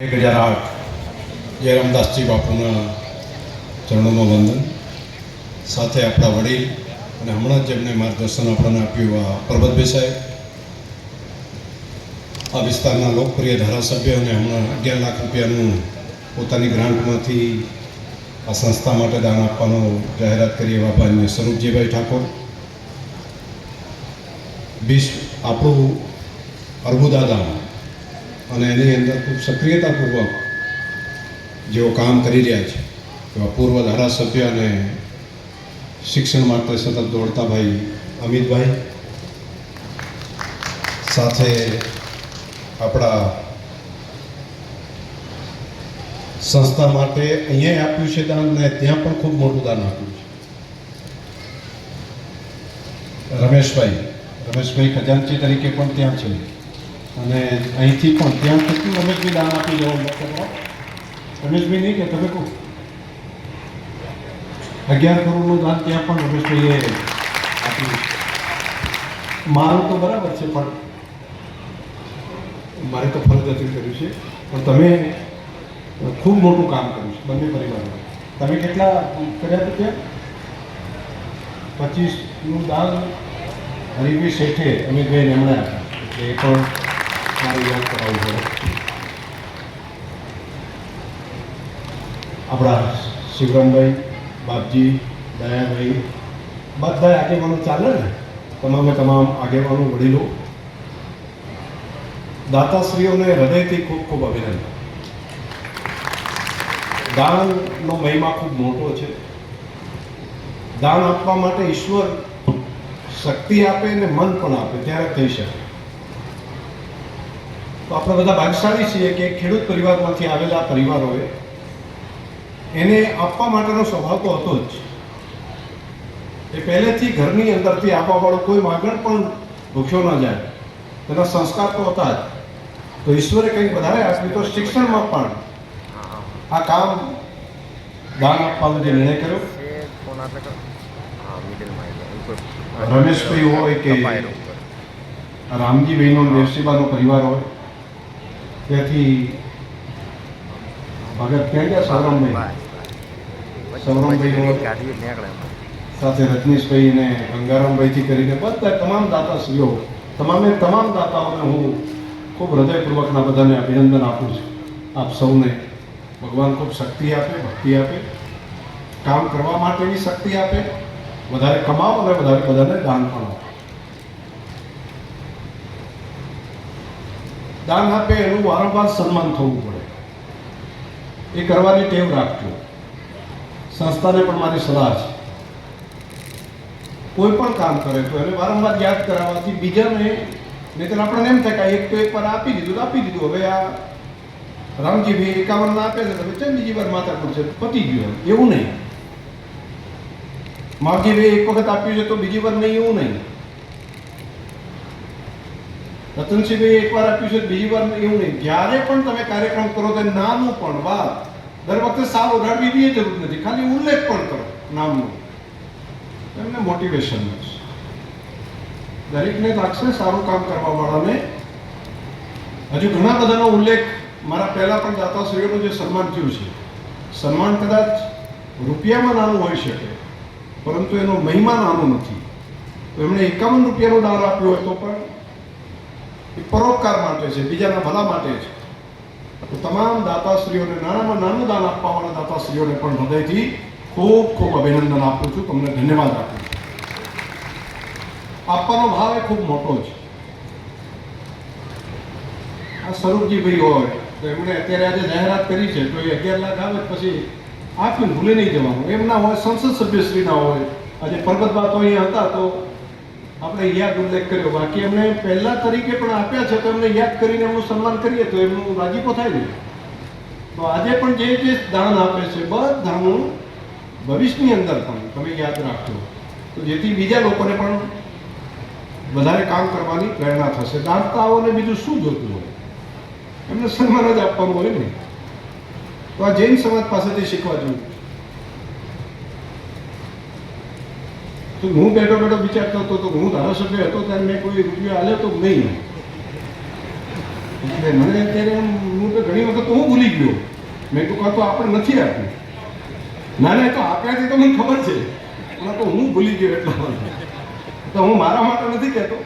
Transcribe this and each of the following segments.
એક હજાર આઠ જયરામદાસજી બાપુના ચરણોમાં વંદન. સાથે આપણા વડીલ અને હમણાં જ જેમને માર્ગદર્શન આપણને આપ્યું આ પરબતભાઈ સાહેબ. આ વિસ્તારના લોકપ્રિય ધારાસભ્ય અને હમણાં અગિયાર લાખ રૂપિયાનું પોતાની ગ્રાન્ટમાંથી આ સંસ્થા માટે દાન આપવાનો જાહેરાત કરી એવા ભાઈ સ્વરૂપજીભાઈ ઠાકોર. બીસ આપણું અર્બુદા દાન અને એની અંદર ખૂબ સક્રિયતાપૂર્વક જેઓ કામ કરી રહ્યા છે એવા પૂર્વ ધારાસભ્ય અને શિક્ષણ માટે સતત દોડતા ભાઈ અમિતભાઈ, સાથે આપણા સંસ્થા માટે અહીંયા આપ્યું છે દાન ત્યાં પણ ખૂબ મોટું દાન આપ્યું છે. રમેશભાઈ રમેશભાઈ ખજાનચી તરીકે પણ ત્યાં છે. અને અહીંથી પણ ત્યાં કેટલું રમેશભાઈ દાન આપી જવા લોકો રમેશભાઈ નહીં કે તમે કહો. અગિયાર કરોડનું દાન ત્યાં પણ રમેશભાઈએ આપ્યું. મારું તો બરાબર છે, પણ મારે તો ફરજથી કર્યું છે. પણ તમે ખૂબ મોટું કામ કર્યું છે, બંને પરિવારમાં તમે કેટલા કર્યા ત્યાં? પચીસનું દાન હરિભાઈ શેઠે અમે આપ્યા. એટલે એ પણ મારે યાદ આપણા શિવરામભાઈ બાપજી દયાભાઈ બધા આગેવાનો ચાલે ને તમામે તમામ આગેવાનો વડીલો દાતાશ્રીઓને હૃદયથી ખૂબ ખૂબ અભિનંદન. દાનનો મહિમા ખૂબ મોટો છે દાન આપવા માટે ઈશ્વર શક્તિ આપે ને મન પણ આપે, ત્યારે થઈ શકે. તો આપણે બધા ભાગશાળી છીએ કે ખેડૂત પરિવારમાંથી આવેલા પરિવારોએ એને આપવા માટેનો સ્વભાવ તો હતો જ. એ પહેલેથી ઘરની અંદરથી આપવાવાળો કોઈ માગણ પણ ભૂખ્યો ન જાય. તેના સંસ્કાર તો હતા જ. તો ઈશ્વરે કંઈક વધારે આપ્યું તો શિક્ષણમાં પણ આ કામ દાન આપવાનો જે નિર્ણય કર્યો. રમેશભાઈ હોય કે રામજીભાઈનો દેવસીબાનો પરિવાર હોય. ત્યાંથી ભગત ક્યાં ગયા? સૌરમભાઈ સાથે રજનીશભાઈ ને ગંગારામભાઈથી કરીને બધા તમામ દાતાશ્રીઓ તમામે તમામ દાતાઓને હું ખૂબ હૃદયપૂર્વકના બધાને અભિનંદન આપું છું. આપ સૌને ભગવાન ખૂબ શક્તિ આપે ભક્તિ આપે કામ કરવા માટેની શક્તિ આપે વધારે કમાવો અને વધારે બધાને દાન પણ આપો. દાન આપે એનું વારંવાર સન્માન થવું પડે. એ કરવાની ટેવ રાખજો. સંસ્થાને પણ મારી સલાહ છે. કોઈ પણ કામ કરે તો એને વારંવાર યાદ કરાવવાથી બીજાને નહીં આપણને એમ થાય કે એક તો એક વાર આપી દીધું આપી દીધું. હવે આ રામજીભાઈ એકાવન આપે છે, હવે ચમ બીજી વાર માથા પડશે પતી ગયું. એવું નહીં. માવજીભાઈ એક વખત આપ્યું છે તો બીજી વાર નહીં, એવું નહીં. રતનસિંહભાઈ એક વાર આપ્યું છે, બીજી વાર એવું નહીં. જ્યારે પણ તમે કાર્યક્રમ કરો તો નાનું પણ વાત દર વખતે સાવ ઓઢાડવી જરૂર નથી. ખાલી ઉલ્લેખ પણ કરો, નામનો. એમને મોટિવેશન મળશે દરેકને લાગશે સારું કામ કરવા વાળાને હજુ ઘણા બધાનો ઉલ્લેખ મારા પહેલાં પણ દાતાશ્રીઓનું જે સન્માન થયું છે. સન્માન કદાચ રૂપિયામાં નાનું હોઈ શકે, પરંતુ એનો મહિમા નાનો નથી. એમણે એકાવન રૂપિયાનો દાન આપ્યો હતો પણ એ પરોપકાર માટે છે, બીજાના ભલા માટે છે. તો તમામ દાતાશ્રીઓને નાનામાં નાનું દાન આપવાવાળા દાતાશ્રીઓને પણ હૃદયથી ખૂબ ખૂબ અભિનંદન આપું છું. તમને ધન્યવાદ આપું છું. આપવાનો ભાવ એ ખૂબ મોટો છે. આ સ્વરૂપજીભાઈ હોય, તો એમણે અત્યારે આજે જાહેરાત કરી છે, તો એ અગિયાર લાખ આવે પછી આપ્યું ભૂલી નહીં જવાનું. એમ ના હોય, સંસદ સભ્યશ્રીના હોય. આજે પરબત તો અહીંયા હતા, તો આપણે યાદ ઉલ્લેખ કર્યો. બાકી અમને પહેલા તરીકે પણ આપ્યા છે, તો એમને યાદ કરીને એમનું સન્માન કરીએ તો એમનું રાજીપો થાય ને. તો આજે પણ જે જે દાન આપે છે, બધાનું ભવિષ્યની અંદર પણ તમે યાદ રાખજો. તો જેથી બીજા લોકોને પણ વધારે કામ કરવાની પ્રેરણા થશે. દાનતાઓને બીજું શું જોતું હોય? એમને સન્માન જ આપવાનું હોય ને. તો આ જૈન સમાજ પાસેથી શીખવા જેવું તો હું બેઠો બેઠો વિચારતો હતો તો હું ધારાસભ્ય હતો ત્યારે મેં કોઈ રૂપિયો આલ્યો તો નહીં. મને અત્યારે હું તો ઘણી વખત હું ભૂલી ગયો. મેં તો કાં તો આપણે નથી આપ્યું. ના ના તો આપ્યા તો મને ખબર છે. પણ તો હું ભૂલી ગયો એટલા તો હું મારા માટે નથી કહેતો.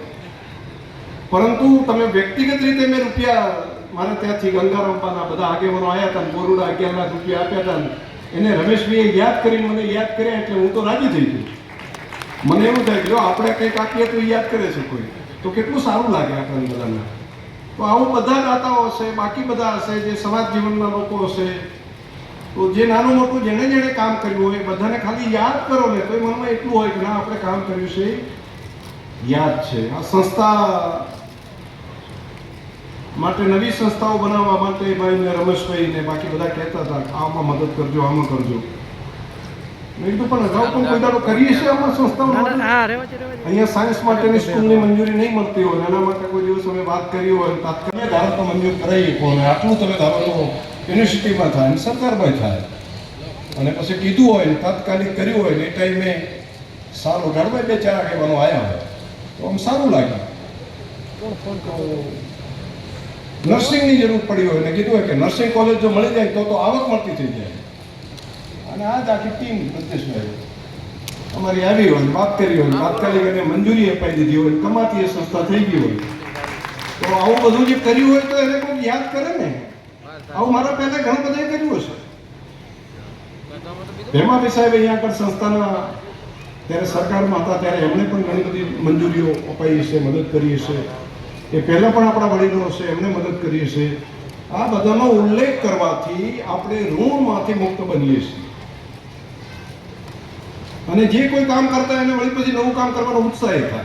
પરંતુ તમે વ્યક્તિગત રીતે મેં રૂપિયા મારે ત્યાંથી ગંગારામપાના બધા આગેવાનો આવ્યા હતા બોરુડા અગિયાર લાખ રૂપિયા આપ્યા હતા એને રમેશભાઈએ યાદ કરી, મને યાદ કર્યા એટલે હું તો રાજી થઈ ગયો. મને એવું થાય કે આપણે કંઈક આપીએ તો યાદ કરે છે કોઈ. તો કેટલું સારું લાગે આપણને બધાને તો આવું બધા દાતાઓ હશે, બાકી બધા હશે, જે સમાજ જીવનના લોકો હશે, તો જે નાનું મોટું જેણે જેણે કામ કર્યું હોય બધાને ખાલી યાદ કરો ને તો એ મનમાં એટલું હોય કે ના, આપણે કામ કર્યું છે. યાદ છે. આ સંસ્થા માટે નવી સંસ્થાઓ બનાવવા માટે ભાઈ રમેશભાઈને રમેશભાઈ બાકી બધા કહેતા હતા આમાં મદદ કરજો, આમાં કરજો. મેં કીધું પણ અગાઉ પણ કોઈ દાડો કરીએ છીએ. અહીંયા સાયન્સ માટેની સ્કૂલની મંજૂરી નહીં મળતી હોય એના માટે કોઈ દિવસ અમે વાત કરી હોય તાત્કાલિક ધારો તો મંજૂર કરાવી કોને આટલું તમે ધારો તો યુનિવર્સિટીમાં થાય અને સરકારમાં થાય. અને પછી કીધું હોય ને તાત્કાલિક કર્યું હોય ને એ ટાઈમે સારું ગણભાઈ બે ચાર આગેવાનો આવ્યા હોય. તો આમ સારું લાગ્યું નર્સિંગની જરૂર પડી હોય ને કીધું હોય કે નર્સિંગ કોલેજ જો મળી જાય તો તો આવક મળતી થઈ જાય. અને આજ આખી ટીમ પ્રદેશભાઈ અમારી આવી હોય, વાત કરી હોય તાત્કાલિક એને મંજૂરી અપાઈ દીધી હોય, કમાતી એ સંસ્થા થઈ ગઈ હોય. તો આવું બધું જે કર્યું હોય તો એને કોઈ યાદ કરે ને? આવું મારા પહેલા ઘણા બધાએ કર્યું હશે. ભેમાભાઈ સાહેબ અહીંયા આગળ સંસ્થાના, ત્યારે સરકારમાં હતા, ત્યારે એમણે પણ ઘણી બધી મંજૂરીઓ અપાઈ હશે, મદદ કરી હશે. એ પહેલા પણ આપણા વડીલો હશે, એમને મદદ કરી હશે. આ બધાનો ઉલ્લેખ કરવાથી આપણે ઋણમાંથી મુક્ત બનીએ છીએ. અને જે કોઈ કામ કરતા એને વળી પછી નવું કામ કરવાનો ઉત્સાહ થાય.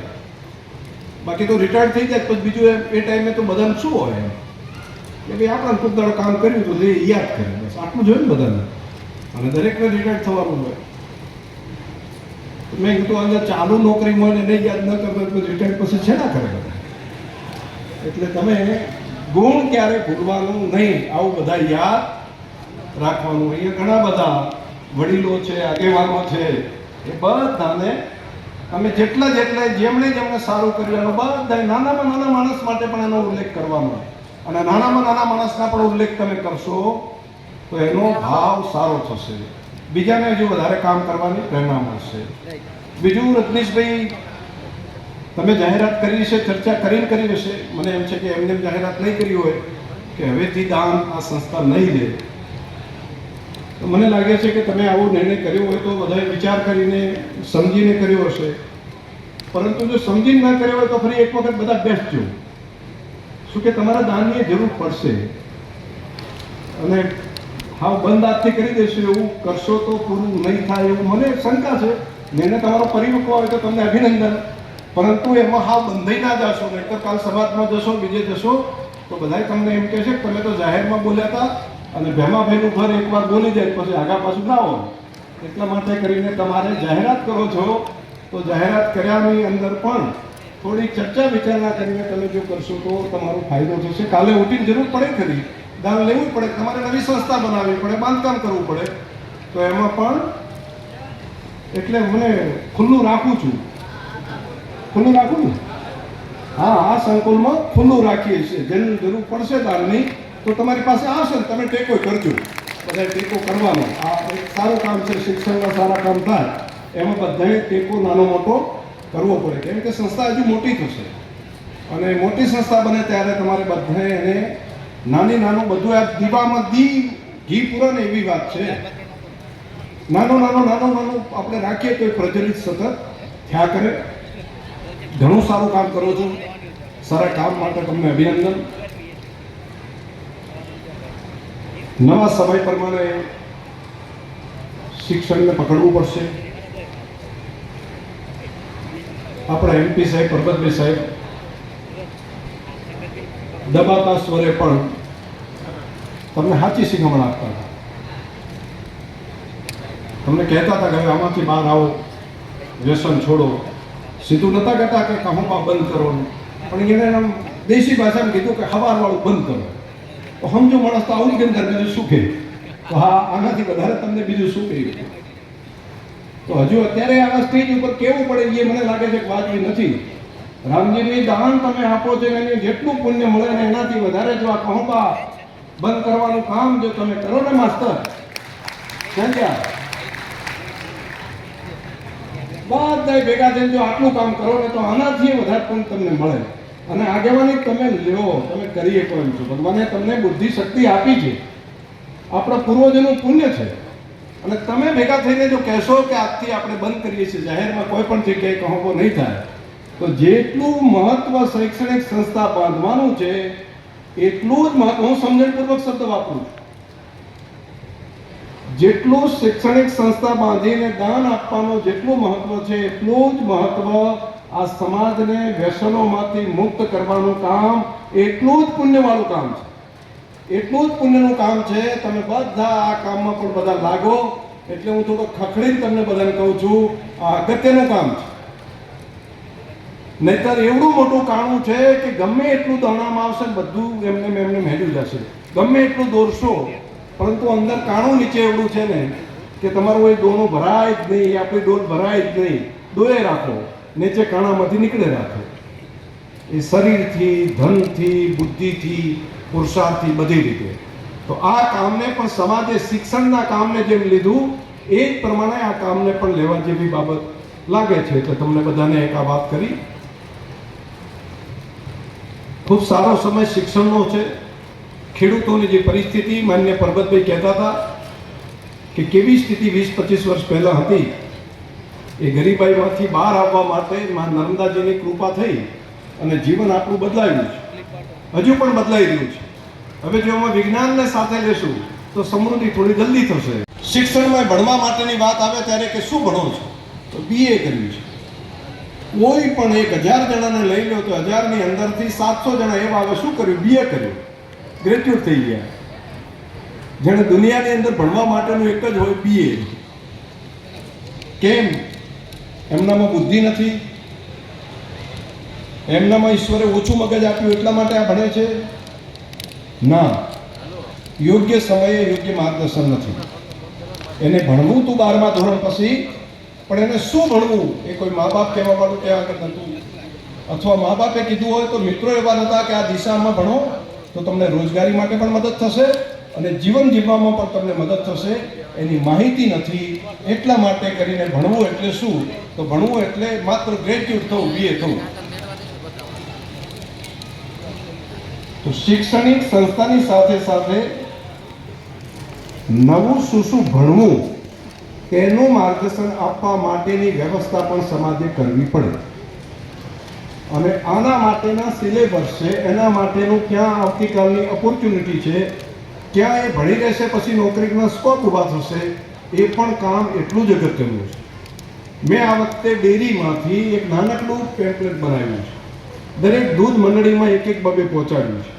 બાકી તો રિટાયર્ડ થઈ જાય, પછી બીજું એ- ટાઈમે તો બધાને શું હોય એમ? કે આપણે ખૂબ દાડો કામ કર્યું તો એ યાદ કરે, બસ આટલું જોઈએ ને બધાને. અને દરેકને રિટાયર્ડ થવાનું હોય. મેં કીધું અંદર ચાલુ નોકરી હોય ને નહીં યાદ ન કરતા તો રિટાયર્ડ પછી છે ના કરે એટલે તમે ગુણ ક્યારે ભૂલવાનું નહીં, આવું બધા યાદ રાખવાનું. અહીંયા ઘણા બધા વડીલો છે, આગેવાનો છે એ બધાને અમે જેટલા જેટલા જેમણે જેમણે સારું કર્યું, એનો બધા નાનામાં નાના માણસ માટે પણ એનો ઉલ્લેખ કરવામાં અને નાનામાં નાના માણસના પણ ઉલ્લેખ તમે કરશો, તો એનો ભાવ સારો થશે. બીજાને હજુ વધારે કામ કરવાની પ્રેરણા મળશે. બીજું રજનીશભાઈ તમે જાહેરાત કરી છે, ચર્ચા કરીને કરી હશે. મને એમ છે કે એમને એમ જાહેરાત નહીં કરી હોય, કે હવેથી દાન આ સંસ્થા નહીં લે. મને લાગે છે કે તમે આવો નિર્ણય કર્યો હોય તો બધાએ વિચાર કરીને સમજીને કર્યો હશે. પરંતુ જો સમજીને ના કર્યો હોય તો ફરી એક વખત બધા બેસજો શું કે તમારા દાનની જરૂર પડશે? અને હા બંધ હાથથી કરી દેશો એવું કરશો તો પૂરું નહીં થાય એવું મને શંકા છે. નિર્ણય તમારો પરિપક્વ હોય તો તમને અભિનંદન. પરંતુ એમાં હાવ બંધાઈ ના જશો નહીં તો કાલ સમાજમાં જશો, બીજે જશો, તો બધાય તમને એમ કહે તમે તો જાહેરમાં બોલ્યા હતા અને ભેમાભાઈનું ઘર એકવાર બોલી જાય, પછી આગા પાછું ના હોય. એટલા માટે કરીને તમારે જાહેરાત કરો છો. તો જાહેરાત કર્યાની અંદર પણ થોડી ચર્ચા વિચારણા કરીને તમે જો કરશો તો તમારો ફાયદો થશે. કાલે ઉઠીને જરૂર પડે ખરી. દાન લેવું પડે, તમારે નવી સંસ્થા બનાવવી પડે, બાંધકામ કરવું પડે. તો એમાં પણ એટલે મને ખુલ્લું રાખું છું. ખુલ્લું રાખું ને? હા, આ સંકુલમાં ખુલ્લું રાખીએ છીએ. જેની જરૂર પડશે દાનની તો તમારી પાસે આવશે તમે ટેકો કરજો. બધા ટેકો કરવાનો. આ એક સારું કામ છે, શિક્ષણના સારા કામ થાય. એમાં બધાએ ટેકો નાનો મોટો કરવો પડે. કેમ કે સંસ્થા હજુ મોટી થશે. અને મોટી સંસ્થા બને ત્યારે તમારે બધાએ એને નાની નાનું બધું આ દીવામાં દી, ઘી પૂરો ને એવી વાત છે. નાનું નાનું નાનું નાનું આપણે રાખીએ તો એ પ્રચલિત સતત થયા કરે. ઘણું સારું કામ કરો છો. સારા કામ માટે તમને અભિનંદન. નવા સમય પ્રમાણે શિક્ષણને પકડવું પડશે. આપણા એમપી સાહેબ, પરબતભાઈ સાહેબ દબાતા સ્વરે પણ તમને સાચી શિખામણ આપતા હતા. તમને કહેતા હતા કે આમાંથી બહાર આવો, વ્યસન છોડો. સીધું નતા કહેતા કે કામમાં બંધ કરો પણ એને દેશી ભાષામાં કીધું કે હવારવાળું બંધ કરો. તો સમજો માણસ તો આવું કેમ કરે? બીજું શું તો હા, આનાથી વધારે તમને બીજું શું કહ્યું? તો હજુ અત્યારે આના સ્ટેજ ઉપર કેવું પડે એ મને લાગે છે કે વાજબી નથી. રામજીની દાન તમે આપો છો એને જેટલું પુણ્ય મળે ને એનાથી વધારે જો આ કહુંબા બંધ કરવાનું કામ જો તમે કરો ને, માસ્તર? સમજ્યા બધા ભેગા થઈને જો આટલું કામ કરો ને તો આનાથી વધારે પણ તમને મળે. અને આગેવાની તમે લ્યો, તમે કરી શકો એમ છો. ભગવાને તમને બુદ્ધિ શક્તિ આપી છે. આપણા પૂર્વજોનું પુણ્ય છે. અને તમે ભેગા થઈને જો કહેશો કે આજથી આપણે બંધ કરીએ છીએ, જાહેરમાં કોઈ પણ જગ્યાએ કહો નહીં થાય, તો જેટલું મહત્વ શૈક્ષણિક સંસ્થા બાંધવાનું છે, એટલું જ મહત્વ, હું સમજણપૂર્વક શબ્દ વાપરું જેટલું શૈક્ષણિક સંસ્થા બાંધીને દાન આપવાનું જેટલું મહત્વ છે, એટલું જ મહત્વ આ સમાજને વ્યસનોમાંથી મુક્ત કરવાનું કામ એટલું જ પુણ્યવાળું કામ છે. એટલું જ પુણ્યનું કામ છે, તમે બધા આ કામમાં પણ બધા લાગો. એટલે હું થોડો ખખડીને તમને બધાને કહું છું, આ અગત્યનું કામ છે. નહીતર એવડું મોટું કાણું છે કે ગમે એટલું દણામાં આવશે બધું એમને એમને મેળવી જશે. ગમે એટલું દોરશો, પરંતુ અંદર કાણું નીચે એવડું છે ને, કે તમારું એ દોણું ભરાય જ નહીં આપણી ડોલ ભરાય જ નહીં. દોએ રાખો. નીચે કાણામાંથી નીકળે રાખે એ શરીરથી, ધનથી, બુદ્ધિથી, પુરુષાર્થથી બધી રીતે. તો આ કામને પણ સમાજે શિક્ષણના કામને જેમ લીધું, એ જ પ્રમાણે આ કામને પણ લેવા જેવી બાબત લાગે છે. એટલે તમને બધાને એક આ વાત કરી. ખૂબ સારો સમય શિક્ષણનો છે. ખેડૂતોની જે પરિસ્થિતિ, માન્ય પરબતભાઈ કહેતા હતા કે કેવી સ્થિતિ વીસ પચીસ વર્ષ પહેલાં હતી? એ ગરીબાઈમાંથી બહાર આવવા માટે મા નર્મદાજીની કૃપા થઈ અને જીવન આપણું બદલાયું છે. હજુ પણ બદલાઈ રહ્યું છે. હવે જો અમે વિજ્ઞાનને સાથે લેશું, તો સમૃદ્ધિ થોડી જલ્દી થશે. શિક્ષણમાં ભણવા માટેની વાત આવે ત્યારે કે શું ભણો છો? તો બીએ કર્યું છે. કોઈ પણ એક હજાર જણાને લઈ લો તો હજારની અંદરથી સાતસો જણા એવા હવે શું કર્યું? બીએ કર્યું. ગ્રેજ્યુએટ થઈ ગયા. જેણે દુનિયાની અંદર ભણવા માટેનું એક જ હોય બીએ કેમ? એમનામાં બુદ્ધિ નથી. એમનામાં ઈશ્વરે ઓછું મગજ આપ્યું એટલા માટે આ ભણે છે. ના, યોગ્ય સમયે યોગ્ય માર્ગદર્શન નથી. એને ભણવું તું બારમા ધોરણ પછી, પણ એને શું ભણવું? એ કોઈ મા બાપ કહેવા વાળું ત્યાં આગળ નહોતું અથવા મા બાપે કીધું હોય તો મિત્રો એવા નહોતા કે આ દિશામાં ભણો, તો તમને રોજગારી માટે પણ મદદ થશે. અને જીવન જીવવામાં પણ તમને મદદ થશે. એની માહિતી નથી. એટલા માટે કરીને ભણવું એટલે શું? તો ભણવું એટલે માત્ર ગ્રેજ્યુએટ થવું બીએ થવું. તો શૈક્ષણિક સંસ્થાની સાથે સાથે નવું શું શું ભણવું, તેનું માર્ગદર્શન આપવા માટેની વ્યવસ્થા પણ સમાજે કરવી પડે. અને આના માટેના સિલેબસ છે, એના માટેનું ક્યાં આવતીકાલની ઓપોર્ચ્યુનિટી છે ક્યાં એ ભણી રહેશે પછી નોકરીના સ્કોપ ઊભા થશે, એ પણ કામ એટલું જ અગત્યનું છે. મેં આ વખતે ડેરીમાંથી એક નાનકડું પેમ્પલેટ બનાવ્યું છે. દરેક દૂધ મંડળીમાં એક એક બબે પહોંચાડ્યું છે.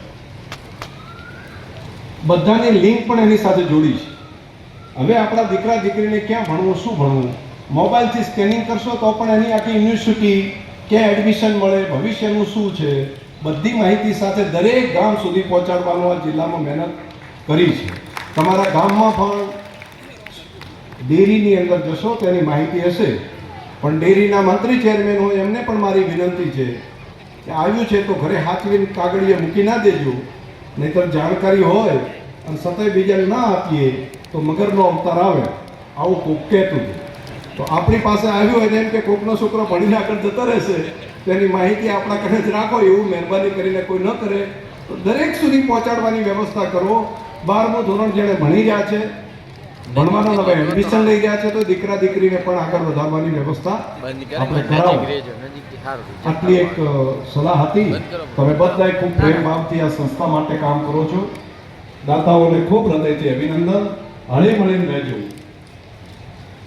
બધાની લિંક પણ એની સાથે જોડી છે. હવે આપણા દીકરા દીકરીને ક્યાં ભણવું, શું ભણવું? મોબાઈલથી સ્કેનિંગ કરશો તો પણ એની આખી યુનિવર્સિટી ક્યાં એડમિશન મળે, ભવિષ્યનું શું છે? બધી માહિતી સાથે દરેક ગામ સુધી પહોંચાડવાનું આ જિલ્લામાં મહેનત કરી છે. તમારા ગામમાં પણ ડેરીની અંદર જશો તેની માહિતી હશે. પણ ડેરીના મંત્રી ચેરમેન હોય એમને પણ મારી વિનંતી છે કે આવ્યું છે તો ઘરે હાથવીને કાગળીએ મૂકી ના દેજો. નહીતર જાણકારી હોય અને સતત બીજાને ના આપીએ તો મગરનો અવતાર આવે. આવું કોક કહેતું હતું તો આપણી પાસે આવ્યું હોય એમ કે કોકનો છોકરો ભણીને આગળ જતો રહેશે તેની માહિતી આપણા કને જ રાખો. એવું મહેરબાની કરીને કોઈ ન કરે. તો દરેક સુધી પહોંચાડવાની વ્યવસ્થા કરો. બારમું ધોરણ જેણે ભણી રહ્યા છે ભણવાનું હવે એડમિશન લઈ રહ્યા છે તો દીકરા દીકરીને પણ આગળ વધારવાની વ્યવસ્થા આપણે કરાવો. આટલી એક સલાહ હતી. તમે બધાએ ખૂબ પ્રેમ ભાવથી આ સંસ્થા માટે કામ કરો છો. દાતાઓને ખૂબ હૃદયથી અભિનંદન. હળી મળીને રહેજો.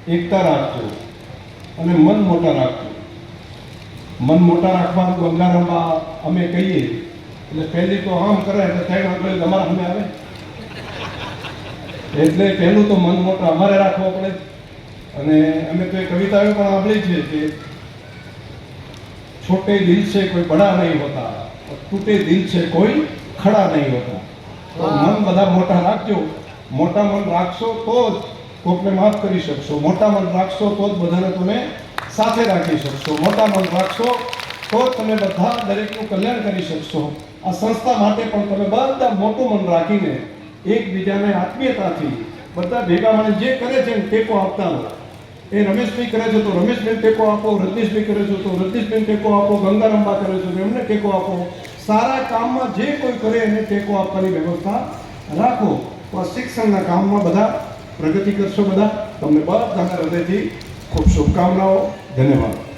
એકતા રાખજો. અને મન મોટા રાખજો. મન મોટા રાખવાનું ગંગારામાં અમે કહીએ. એટલે પહેલી તો આમ કરે એટલે ત્રણ આંગળી તમારા અમે આવે. એટલે પહેલું તો મન મોટો અમારે રાખવો પડે. અને અમે તો એ કવિતાઓ પણ સાંભળી છે કે છોટે દિલ છે કોઈ બડા નહીં હોતા તૂટે દિલ છે કોઈ ખડા નહીં હોતા. તો મન બધા મોટા રાખજો. મોટા મન રાખશો તો જ કોકને માફ કરી શકશો. મોટા મન રાખશો તો જ બધાને તમે સાથે રાખી શકશો. મોટા મન રાખશો તો તમે બધા દરેકનું કલ્યાણ કરી શકશો. આ સંસ્થા માટે પણ તમે બધા મોટું મન રાખીને એકબીજાને આત્મીયતાથી બધા ભેગા મળીને જે કરે છે ટેકો આપતા હોય. એ રમેશભાઈ કરે છે તો રમેશભાઈ ટેકો આપો, રજનીશભાઈ કરે છે તો રજનીશબેન ટેકો આપો, ગંગારંબા કરે છે તો એમને ટેકો આપો. સારા કામમાં જે કોઈ કરે એને ટેકો આપવાની વ્યવસ્થા રાખો. તો શિક્ષણના કામમાં બધા પ્રગતિ કરશો બધા. તમને બધાને હૃદયથી ખૂબ શુભકામનાઓ. ધન્યવાદ.